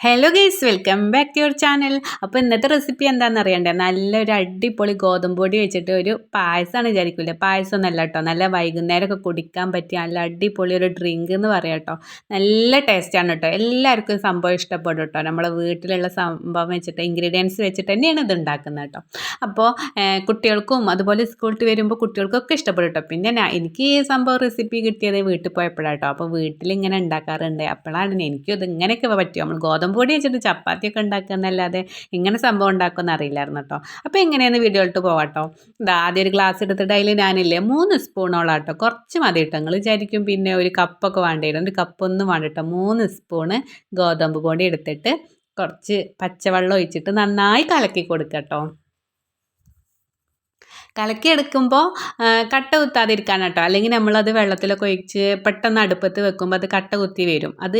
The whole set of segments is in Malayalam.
Hello guys welcome back to your channel അപ്പോൾ ഇന്നത്തെ റെസിപ്പി എന്താണെന്ന് അറിയണ്ടേ? നല്ലൊരു അടിപൊളി ഗോതമ്പ് പൊടി വെച്ചിട്ട് ഒരു പായസമാണ് വിചാരിക്കില്ലേ പായസം ഒന്നല്ല കേട്ടോ നല്ല വൈകുന്നേരമൊക്കെ കുടിക്കാൻ പറ്റിയ നല്ല അടിപൊളി ഒരു ഡ്രിങ്ക് എന്ന് പറയാം കേട്ടോ നല്ല ടേസ്റ്റാണ് കേട്ടോ എല്ലാവർക്കും സംഭവം ഇഷ്ടപ്പെടും കേട്ടോ നമ്മളെ വീട്ടിലുള്ള സംഭവം വെച്ചിട്ട് ഇൻഗ്രീഡിയൻസ് വെച്ചിട്ട് തന്നെയാണ് ഇത് ഉണ്ടാക്കുന്നത് കേട്ടോ അപ്പോൾ കുട്ടികൾക്കും അതുപോലെ സ്കൂളിൽ വരുമ്പോൾ കുട്ടികൾക്കൊക്കെ ഇഷ്ടപ്പെടും കേട്ടോ പിന്നെ എനിക്ക് ഈ സംഭവം റെസിപ്പി കിട്ടിയത് വീട്ടിൽ പോയപ്പോഴാണ് കേട്ടോ അപ്പോൾ വീട്ടിൽ ഇങ്ങനെ ഉണ്ടാക്കാറുണ്ട്. അപ്പോഴാണ് എനിക്കും ഇത് ഇങ്ങനെയൊക്കെ പറ്റും നമ്മൾ ഗോതമ്പ് പൊടി വെച്ചിട്ട് ചപ്പാത്തിയൊക്കെ ഉണ്ടാക്കുന്നല്ലാതെ ഇങ്ങനെ സംഭവം ഉണ്ടാക്കുമെന്ന് അറിയില്ലായിരുന്നു കേട്ടോ. അപ്പോൾ എങ്ങനെയാണ് വീഡിയോയിലോട്ട് പോകാട്ടോ ഇതാ ആദ്യം ഒരു ഗ്ലാസ് എടുത്തിട്ട് അതിൽ ഞാനില്ലേ മൂന്ന് സ്പൂണോളം കേട്ടോ കുറച്ച് മതി കേട്ടോ. നിങ്ങൾ വിചാരിക്കും പിന്നെ ഒരു കപ്പൊക്കെ വേണ്ടി ഒരു കപ്പൊന്നും വേണ്ട കേട്ടോ. മൂന്ന് സ്പൂണ് ഗോതമ്പ് പൊടി എടുത്തിട്ട് കുറച്ച് പച്ചവെള്ളം ഒഴിച്ചിട്ട് നന്നായി കലക്കി കൊടുക്കുക കലക്കിയെടുക്കുമ്പോൾ കട്ട കുത്താതിരിക്കാൻ കേട്ടോ. അല്ലെങ്കിൽ നമ്മളത് വെള്ളത്തിലൊക്കെ ഒഴിച്ച് പെട്ടെന്ന് അടുപ്പത്ത് വെക്കുമ്പോൾ അത് കട്ട കുത്തി വരും. അത്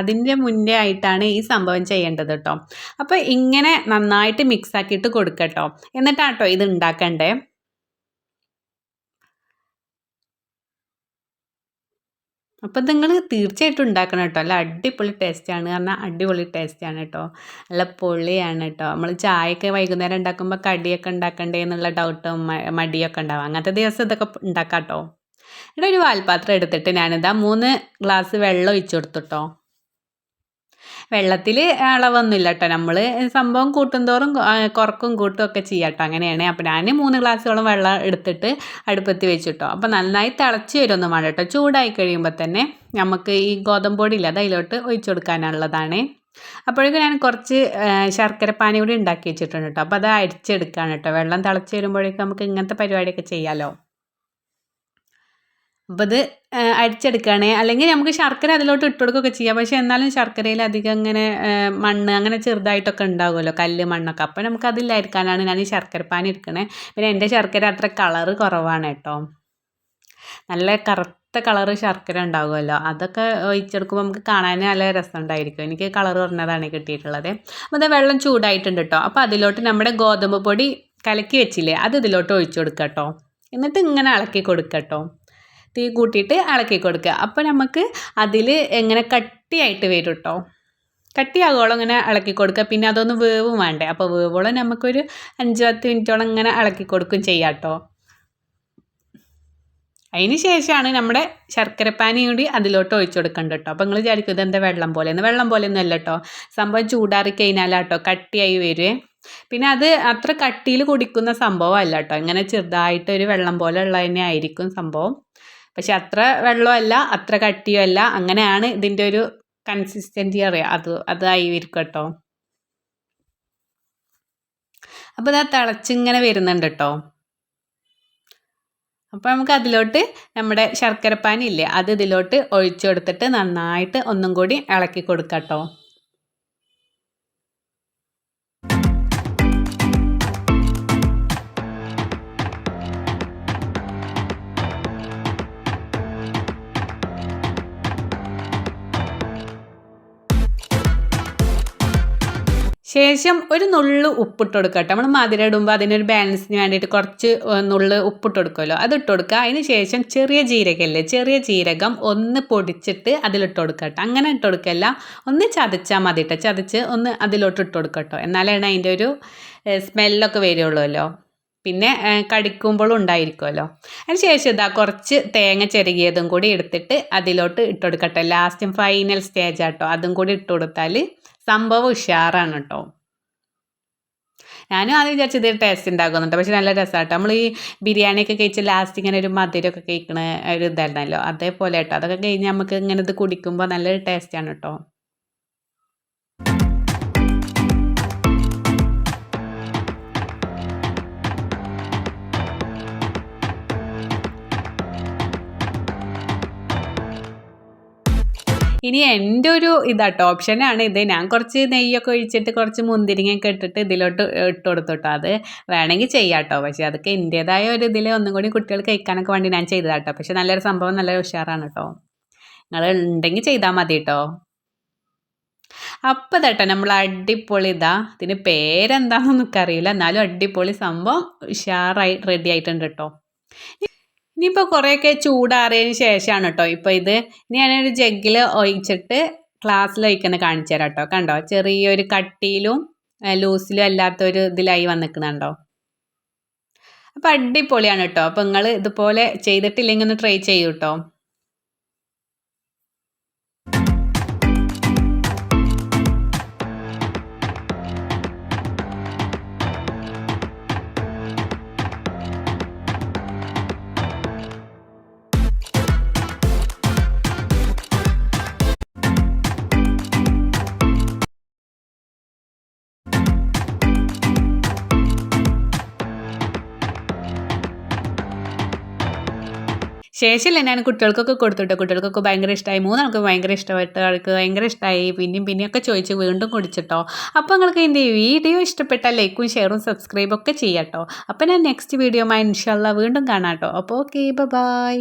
അതിന്റെ മുന്നേ ആയിട്ടാണ് ഈ സംഭവം ചെയ്യേണ്ടത് കേട്ടോ. അപ്പോൾ ഇങ്ങനെ നന്നായിട്ട് മിക്സ് ആക്കിയിട്ട് കൊടുക്കട്ടോ. എന്നിട്ടാട്ടോ ഇത് ഉണ്ടാക്കണ്ടേ? അപ്പോൾ നിങ്ങൾ തീർച്ചയായിട്ടും ഉണ്ടാക്കണം കേട്ടോ. അല്ല അടിപൊളി ടേസ്റ്റാണ് പറഞ്ഞാൽ അടിപൊളി ടേസ്റ്റാണ് കേട്ടോ. നല്ല പൊള്ളിയാണ് കേട്ടോ. നമ്മൾ ചായയൊക്കെ വൈകുന്നേരം ഉണ്ടാക്കുമ്പോൾ കടിയൊക്കെ ഉണ്ടാക്കണ്ടേ എന്നുള്ള ഡൗട്ടും മടിയൊക്കെ ഉണ്ടാവും. അങ്ങനത്തെ ദിവസം ഇതൊക്കെ ഉണ്ടാക്കാം കേട്ടോ. ഇവിടെ ഒരു വാൽപാത്രം എടുത്തിട്ട് ഞാനിതാ മൂന്ന് ഗ്ലാസ് വെള്ളം ഒഴിച്ചു കൊടുത്തു വെള്ളത്തിൽ അളവൊന്നുമില്ല കേട്ടോ നമ്മൾ സംഭവം കൂട്ടുന്തോറും കുറക്കും കൂട്ടും ഒക്കെ ചെയ്യാം കേട്ടോ അങ്ങനെയാണ്. അപ്പോൾ ഞാൻ മൂന്ന് ഗ്ലാസ്സോളം വെള്ളം എടുത്തിട്ട് അടുപ്പത്ത് വെച്ചിട്ടോ. അപ്പോൾ നന്നായി തിളച്ച് വരുമൊന്നും വേണ്ട കേട്ടോ ചൂടായി കഴിയുമ്പോൾ തന്നെ നമുക്ക് ഈ ഗോതമ്പ് പൊടി ഇല്ല അത് അതിലോട്ട് ഒഴിച്ചു കൊടുക്കാനുള്ളതാണ്. അപ്പോഴേക്കും ഞാൻ കുറച്ച് ശർക്കര പാനി കൂടി ഉണ്ടാക്കി വെച്ചിട്ടുണ്ട് കേട്ടോ. അപ്പോൾ അത് അരിച്ചെടുക്കുകയാണ് കേട്ടോ. വെള്ളം തിളച്ച് വരുമ്പോഴേക്കും നമുക്ക് ഇങ്ങനത്തെ പരിപാടിയൊക്കെ ചെയ്യാമല്ലോ അപ്പോൾ ഇത് അരിച്ചെടുക്കുകയാണ് അല്ലെങ്കിൽ നമുക്ക് ശർക്കര അതിലോട്ട് ഇട്ട് കൊടുക്കുകയൊക്കെ ചെയ്യാം. പക്ഷേ എന്നാലും ശർക്കരയിൽ അധികം ഇങ്ങനെ മണ്ണ് അങ്ങനെ ചെറുതായിട്ടൊക്കെ ഉണ്ടാകുമല്ലോ കല്ല് മണ്ണൊക്കെ. അപ്പോൾ നമുക്ക് അതില്ലായിരിക്കാനാണ് ഞാൻ ഈ ശർക്കരപ്പാനി എടുക്കണേ. പിന്നെ എന്റെ ശർക്കര അത്ര കളറ് കുറവാണ് കേട്ടോ. നല്ല കറുത്ത കളറ് ശർക്കര ഉണ്ടാകുമല്ലോ അതൊക്കെ ഒഴിച്ചെടുക്കുമ്പോൾ നമുക്ക് കാണാൻ നല്ല രസമുണ്ടായിരിക്കും. എനിക്ക് കളർ കുറഞ്ഞതാണ് കിട്ടിയിട്ടുള്ളത്. അപ്പോൾ അത് വെള്ളം ചൂടായിട്ടുണ്ട് കേട്ടോ. അപ്പോൾ അതിലോട്ട് നമ്മുടെ ഗോതമ്പ് പൊടി കലക്കി വെച്ചില്ലേ അത് ഇതിലോട്ട് ഒഴിച്ചു കൊടുക്കാം കേട്ടോ. എന്നിട്ട് ഇങ്ങനെ ഇളക്കി കൊടുക്കട്ടോ തീ കൂട്ടിയിട്ട് ഇളക്കി കൊടുക്കുക. അപ്പോൾ നമുക്ക് അതിൽ എങ്ങനെ കട്ടിയായിട്ട് വരും കേട്ടോ കട്ടിയാകോളം ഇങ്ങനെ ഇളക്കി കൊടുക്കുക. പിന്നെ അതൊന്ന് വേവും വേണ്ടേ. അപ്പോൾ വേവോളം നമുക്കൊരു അഞ്ച് പത്ത് മിനിറ്റോളം ഇങ്ങനെ ഇളക്കി കൊടുക്കും ചെയ്യാം കേട്ടോ അതിന് ശേഷമാണ് നമ്മുടെ ശർക്കരപ്പാനി കൂടി അതിലോട്ട് ഒഴിച്ചു കൊടുക്കേണ്ടത് കേട്ടോ അപ്പോൾ നിങ്ങൾ വിചാരിക്കും ഇതെന്താ വെള്ളം പോലെ? വെള്ളം പോലെ ഒന്നും അല്ല കേട്ടോ സംഭവം ചൂടാറി കഴിഞ്ഞാലാട്ടോ കട്ടിയായി വരുവേ പിന്നെ അത് അത്ര കട്ടിയിൽ കുടിക്കുന്ന സംഭവം അല്ല കേട്ടോ ഇങ്ങനെ ചെറുതായിട്ടൊരു വെള്ളം പോലെ ഉള്ളതന്നെ ആയിരിക്കും സംഭവം. പക്ഷെ അത്ര വെള്ളമല്ല അത്ര കട്ടിയുമല്ല. അങ്ങനെയാണ് ഇതിന്റെ ഒരു കൺസിസ്റ്റൻസി അറിയാം. അത് അതായിരിക്കും കേട്ടോ അപ്പോൾ ഇതാ തിളച്ചിങ്ങനെ വരുന്നുണ്ട് കേട്ടോ അപ്പോൾ നമുക്ക് അതിലോട്ട് നമ്മുടെ ശർക്കരപ്പാനി ഇല്ലേ അത് ഇതിലോട്ട് ഒഴിച്ചു കൊടുത്തിട്ട് നന്നായിട്ട് ഒന്നും കൂടി ഇളക്കി കൊടുക്കാം കേട്ടോ ശേഷം ഒരു നുള്ളു ഉപ്പിട്ട് കൊടുക്കുക കേട്ടോ നമ്മൾ മധുരം ഇടുമ്പോൾ അതിനൊരു ബാലൻസിന് വേണ്ടിയിട്ട് കുറച്ച് നുള്ളു ഉപ്പിട്ട് കൊടുക്കുമല്ലോ. അത് ഇട്ട് കൊടുക്കുക. അതിന് ശേഷം ചെറിയ ജീരകമല്ലേ ചെറിയ ജീരകം ഒന്ന് പൊടിച്ചിട്ട് അതിലിട്ട് കൊടുക്കുക അങ്ങനെ ഇട്ട് കൊടുക്കല്ല ഒന്ന് ചതച്ചാൽ മതി കേട്ടോ ചതച്ച് ഒന്ന് അതിലോട്ട് ഇട്ട് കൊടുക്കുക കേട്ടോ എന്നാലാണ് അതിന്റെ ഒരു സ്മെല്ലൊക്കെ വരുള്ളൂല്ലോ. പിന്നെ കടിക്കുമ്പോഴും ഉണ്ടായിരിക്കുമല്ലോ. അതിന് ശേഷം ഇതാ കുറച്ച് തേങ്ങ ചെറുകിയതും കൂടി എടുത്തിട്ട് അതിലോട്ട് ഇട്ട് കൊടുക്കട്ടെ. ലാസ്റ്റും ഫൈനൽ സ്റ്റേജ് ആട്ടോ അതും കൂടി ഇട്ട് കൊടുത്താൽ സംഭവം ഉഷാറാണ് കേട്ടോ ഞാനും ആദ്യം വിചാരിച്ചത് ടേസ്റ്റ് ഉണ്ടാക്കുന്നുണ്ട് പക്ഷെ നല്ല രസമാട്ടോ നമ്മൾ ഈ ബിരിയാണിയൊക്കെ കഴിച്ച് ലാസ്റ്റ് ഇങ്ങനെ ഒരു മധുരമൊക്കെ കഴിക്കണ ഒരു ഇതായിരുന്നല്ലോ. അതേപോലെ കേട്ടോ അതൊക്കെ കഴിഞ്ഞ് നമുക്ക് ഇങ്ങനെ ഇത് കുടിക്കുമ്പോൾ നല്ലൊരു ടേസ്റ്റാണ് കേട്ടോ ഇനി എന്റെ ഒരു ഇതാട്ടോ ഓപ്ഷനാണ് ഇത്. ഞാൻ കുറച്ച് നെയ്യൊക്കെ ഒഴിച്ചിട്ട് കുറച്ച് മുന്തിരിങ്ങയൊക്കെ ഇട്ടിട്ട് ഇതിലോട്ട് ഇട്ട് കൊടുത്തോട്ടോ. അത് വേണമെങ്കിൽ ചെയ്യാം കേട്ടോ പക്ഷേ അതൊക്കെ എന്റേതായ ഒരു ഇതിൽ ഒന്നും കൂടി കുട്ടികൾ കഴിക്കാനൊക്കെ വേണ്ടി ഞാൻ ചെയ്തതാട്ടോ. പക്ഷേ നല്ലൊരു സംഭവം നല്ല ഉഷാറാണ് കേട്ടോ നിങ്ങൾ ഉണ്ടെങ്കിൽ ചെയ്താൽ മതി കേട്ടോ അപ്പം തട്ടോ നമ്മൾ അടിപൊളി ഇതാ. ഇതിന് പേരെന്താണെന്നൊന്നും അറിയില്ല എന്നാലും അടിപൊളി സംഭവം ഉഷാറായി റെഡി ആയിട്ടുണ്ട് കേട്ടോ ഇനിയിപ്പോൾ കുറേയൊക്കെ ചൂടാറിയതിന് ശേഷമാണ് കേട്ടോ ഇപ്പോൾ ഇത് ഇനി ഞാനൊരു ജഗ്ഗിൽ ഒഴിച്ചിട്ട് ക്ലാസ്സിലൊഴിക്കുന്ന കാണിച്ചു തരാം കേട്ടോ കണ്ടോ? ചെറിയൊരു കട്ടിയിലും ലൂസിലും അല്ലാത്തൊരു ഇതിലായി വന്നിക്കുന്നുണ്ടോ അപ്പോൾ അടിപൊളിയാണ് കേട്ടോ അപ്പോൾ നിങ്ങൾ ഇതുപോലെ ചെയ്തിട്ടില്ലെങ്കിൽ ഒന്ന് ട്രൈ ചെയ്യൂ കേട്ടോ ശേഷമില്ല ഞാൻ കുട്ടികൾക്കൊക്കെ കൊടുത്തുട്ടോ? കുട്ടികൾക്കൊക്കെ ഭയങ്കര ഇഷ്ടമായി മൂന്നാൾക്ക് ഭയങ്കര ഇഷ്ടമായിട്ട് ആൾക്ക് ഭയങ്കര ഇഷ്ടമായി പിന്നെയും പിന്നെയും ഒക്കെ ചോദിച്ച് വീണ്ടും കുടിച്ചിട്ടോ? അപ്പോൾ നിങ്ങൾക്ക് എന്റെ വീഡിയോ ഇഷ്ടപ്പെട്ടാൽ ലൈക്കും ഷെയറും സബ്സ്ക്രൈബും ഒക്കെ ചെയ്യാട്ടോ. അപ്പോൾ ഞാൻ നെക്സ്റ്റ് വീഡിയോ ഇൻഷാല്ല വീണ്ടും കാണാം കേട്ടോ അപ്പോൾ ഓക്കെ ബൈ